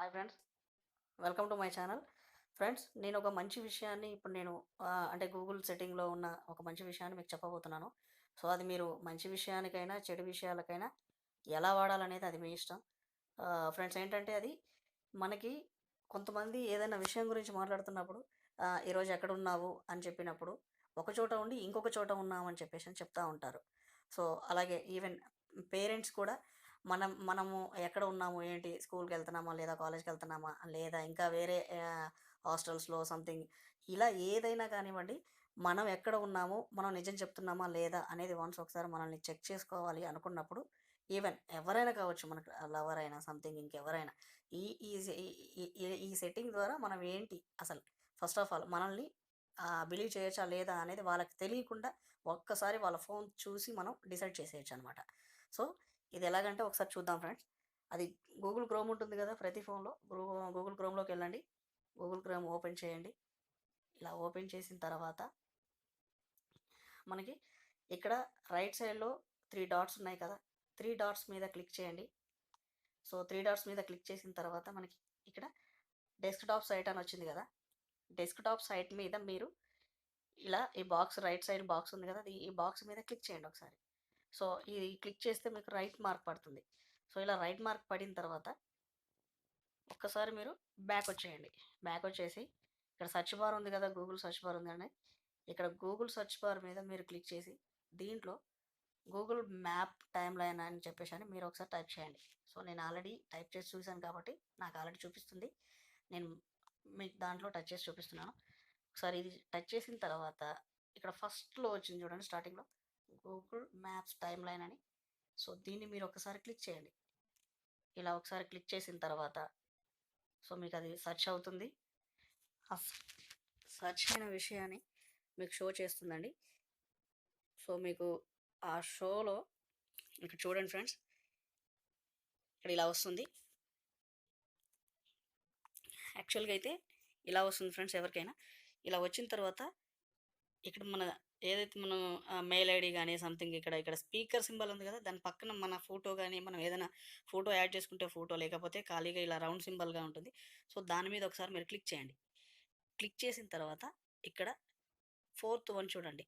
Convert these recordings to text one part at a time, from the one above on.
Hi friends welcome to my channel friends నేను ఒక మంచి విషయాన్ని ఇప్పుడు నేను అంటే గూగుల్ సెట్టింగ్లో ఉన్న ఒక మంచి విషయాన్ని మీకు చెప్పబోతున్నాను. సో అది మీరు మంచి విషయానికైనా చెడు విషయాలకైనా ఎలా వాడాలనేది అది మీ ఇష్టం. ఫ్రెండ్స్ ఏంటంటే అది మనకి కొంతమంది ఏదైనా విషయం గురించి మాట్లాడుతున్నప్పుడు ఈరోజు ఎక్కడ ఉన్నావు? అని చెప్పినప్పుడు ఒక చోట ఉండి ఇంకొక చోట ఉన్నామని చెప్పేసి అని చెప్తూ ఉంటారు. సో అలాగే ఈవెన్ పేరెంట్స్ కూడా మనం మనము ఎక్కడ ఉన్నాము? ఏంటి? స్కూల్కి వెళ్తున్నామా లేదా కాలేజ్కి వెళ్తున్నామా లేదా ఇంకా వేరే హాస్టల్స్లో సంథింగ్ ఇలా ఏదైనా కానివ్వండి మనం ఎక్కడ ఉన్నాము? మనం నిజం చెప్తున్నామా? లేదా అనేది వన్స్ ఒకసారి మనల్ని చెక్ చేసుకోవాలి అనుకున్నప్పుడు ఈవెన్ ఎవరైనా కావచ్చు మనకు లవర్ అయినా సంథింగ్ ఇంకెవరైనా ఈ ఈ ఈ- సెట్టింగ్ ద్వారా మనం ఏంటి? అసలు ఫస్ట్ ఆఫ్ ఆల్ మనల్ని బిలీవ్ చేయొచ్చా? లేదా? అనేది వాళ్ళకి తెలియకుండా ఒక్కసారి వాళ్ళ ఫోన్ చూసి మనం డిసైడ్ చేసేయచ్చు అనమాట సో ఇది ఎలాగంటే ఒకసారి చూద్దాం ఫ్రెండ్స్. అది గూగుల్ క్రోమ్ ఉంటుంది కదా ప్రతి ఫోన్లో గూగుల్ క్రోమ్లోకి వెళ్ళండి. గూగుల్ క్రోమ్ ఓపెన్ చేయండి. ఇలా ఓపెన్ చేసిన తర్వాత మనకి ఇక్కడ రైట్ సైడ్లో త్రీ డాట్స్ ఉన్నాయి కదా. త్రీ డాట్స్ మీద క్లిక్ చేయండి. సో త్రీ డాట్స్ మీద క్లిక్ చేసిన తర్వాత మనకి ఇక్కడ డెస్క్టాప్ సైట్ అని వచ్చింది కదా. డెస్క్టాప్ సైట్ మీద మీరు ఇలా ఈ బాక్స్ రైట్ సైడ్ బాక్స్ ఉంది కదా. అది ఈ బాక్స్ మీద క్లిక్ చేయండి ఒకసారి. సో ఇది క్లిక్ చేస్తే మీకు రైట్ మార్క్ పడుతుంది. సో ఇలా రైట్ మార్క్ పడిన తర్వాత ఒక్కసారి మీరు బ్యాక్ వచ్చేయండి. బ్యాక్ వచ్చేసి ఇక్కడ సర్చ్ బార్ ఉంది కదా గూగుల్ సర్చ్ బార్ ఉంది ఇక్కడ గూగుల్ సర్చ్ బార్ మీద మీరు క్లిక్ చేసి దీంట్లో గూగుల్ మ్యాప్ టైం లైన్ అని చెప్పేసి అని మీరు ఒకసారి టైప్ చేయండి. సో నేను ఆల్రెడీ టైప్ చేసి చూశాను కాబట్టి నాకు ఆల్రెడీ చూపిస్తుంది. నేను మీకు దాంట్లో టచ్ చేసి చూపిస్తున్నాను. ఒకసారి ఇది టచ్ చేసిన తర్వాత ఇక్కడ ఫస్ట్లో వచ్చింది చూడండి స్టార్టింగ్లో. గూగుల్ మ్యాప్స్ టైం లైన్ అని. సో దీన్ని మీరు ఒకసారి క్లిక్ చేయండి. ఇలా ఒకసారి క్లిక్ చేసిన తర్వాత సో మీకు అది సెర్చ్ అవుతుంది. ఆ సెర్చ్ అయిన విషయాన్ని మీకు షో చేస్తుందండి. సో మీకు ఆ షోలో ఇక్కడ చూడండి ఫ్రెండ్స్ ఇక్కడ ఇలా వస్తుంది. యాక్చువల్గా అయితే ఇలా వస్తుంది ఫ్రెండ్స్ ఎవరికైనా. ఇలా వచ్చిన తర్వాత ఇక్కడ మన ఏదైతే మనం మెయిల్ ఐడి కానీ సంథింగ్ ఇక్కడ ఇక్కడ స్పీకర్ సింబల్ ఉంది కదా! దాని పక్కన మన ఫోటో కానీ మనం ఏదైనా ఫోటో యాడ్ చేసుకుంటే ఫోటో లేకపోతే ఖాళీగా ఇలా రౌండ్ సింబల్గా ఉంటుంది. సో దాని మీద ఒకసారి మీరు క్లిక్ చేయండి. క్లిక్ చేసిన తర్వాత ఇక్కడ ఫోర్త్ వన్ చూడండి.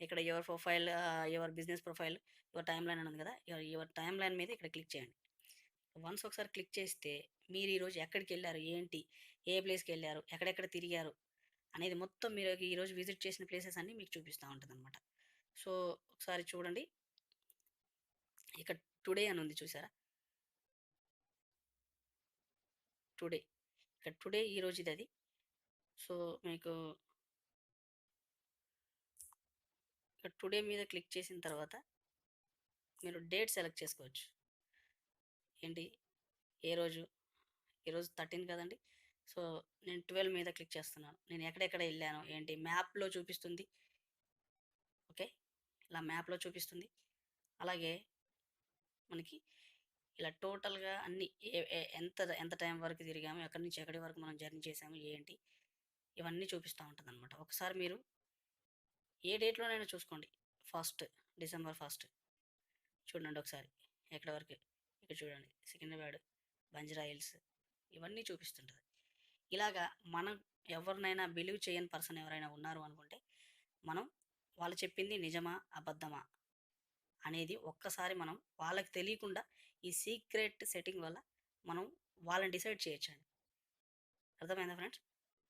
ఇక్కడ your profile your business profile your timeline అని ఉంది కదా! యువర్ టైం లైన్ మీద ఇక్కడ క్లిక్ చేయండి. వన్స్ ఒకసారి క్లిక్ చేస్తే మీరు ఈరోజు ఎక్కడికి వెళ్ళారు? ఏంటి? ఏ ప్లేస్కి వెళ్ళారు? ఎక్కడెక్కడ తిరిగారు? అనేది మొత్తం మీరు ఈరోజు విజిట్ చేసిన ప్లేసెస్ అన్నీ మీకు చూపిస్తూ ఉంటుంది అనమాట సో ఒకసారి చూడండి. ఇక్కడ టుడే అని ఉంది చూసారా? టుడే. ఇక్కడ టుడే ఈ రోజు ఇది అది. సో మీకు ఇక్కడ టుడే మీద క్లిక్ చేసిన తర్వాత మీరు డేట్ సెలెక్ట్ చేసుకోవచ్చు. ఏంటి? ఏ రోజు? ఈరోజు థర్టీన్ కదండి? సో నేను ట్వెల్వ్ మీద క్లిక్ చేస్తున్నాను. నేను ఎక్కడెక్కడ వెళ్ళాను ఏంటి? మ్యాప్లో చూపిస్తుంది. ఓకే? ఇలా మ్యాప్లో చూపిస్తుంది. అలాగే మనకి ఇలా టోటల్గా అన్ని ఏ- ఎంత ఎంత టైం వరకు తిరిగాము ఎక్కడి నుంచి ఎక్కడి వరకు మనం జర్నీ చేసాము ఏంటి? ఇవన్నీ చూపిస్తూ ఉంటుంది అనమాట ఒకసారి మీరు ఏ డేట్లోనైనా చూసుకోండి. First December first. చూడండి ఒకసారి. ఎక్కడి వరకు? ఇక్కడ చూడండి. సికింద్రాబాద్ బంజరా హిల్స్. ఇవన్నీ చూపిస్తుంటుంది. ఇలాగా మనం ఎవరినైనా బిలీవ్ చేయని పర్సన్ ఎవరైనా ఉన్నారు అనుకుంటే మనం వాళ్ళు చెప్పింది నిజమా అబద్ధమా అనేది ఒక్కసారి మనం వాళ్ళకి తెలియకుండా ఈ సీక్రెట్ సెట్టింగ్ వల్ల మనం వాళ్ళని డిసైడ్ చేయొచ్చండి. అర్థమైందా ఫ్రెండ్స్?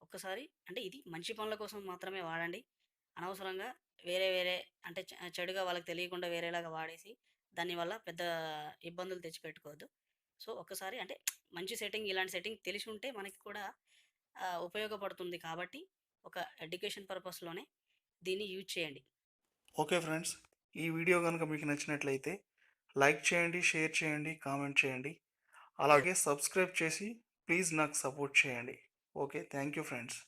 ఒక్కసారి అంటే ఇది మంచి పనుల కోసం మాత్రమే వాడండి. అనవసరంగా వేరే వేరే అంటే చెడుగా వాళ్ళకి తెలియకుండా వేరేలాగా వాడేసి దానివల్ల పెద్ద ఇబ్బందులు తెచ్చిపెట్టుకోవద్దు. సో ఒక్కసారి అంటే మంచి సెట్టింగ్ ఇలాంటి సెట్టింగ్ తెలిసి ఉంటే మనకి కూడా ఉపయోగపడుతుంది కాబట్టి ఒక ఎడ్యుకేషన్ పర్పస్లోనే దీన్ని యూజ్ చేయండి. ఓకే ఫ్రెండ్స్ ఈ వీడియో కనుక మీకు నచ్చినట్లయితే లైక్ చేయండి షేర్ చేయండి కామెంట్ చేయండి. అలాగే సబ్స్క్రైబ్ చేసి ప్లీజ్ నాకు సపోర్ట్ చేయండి. Okay thank you friends.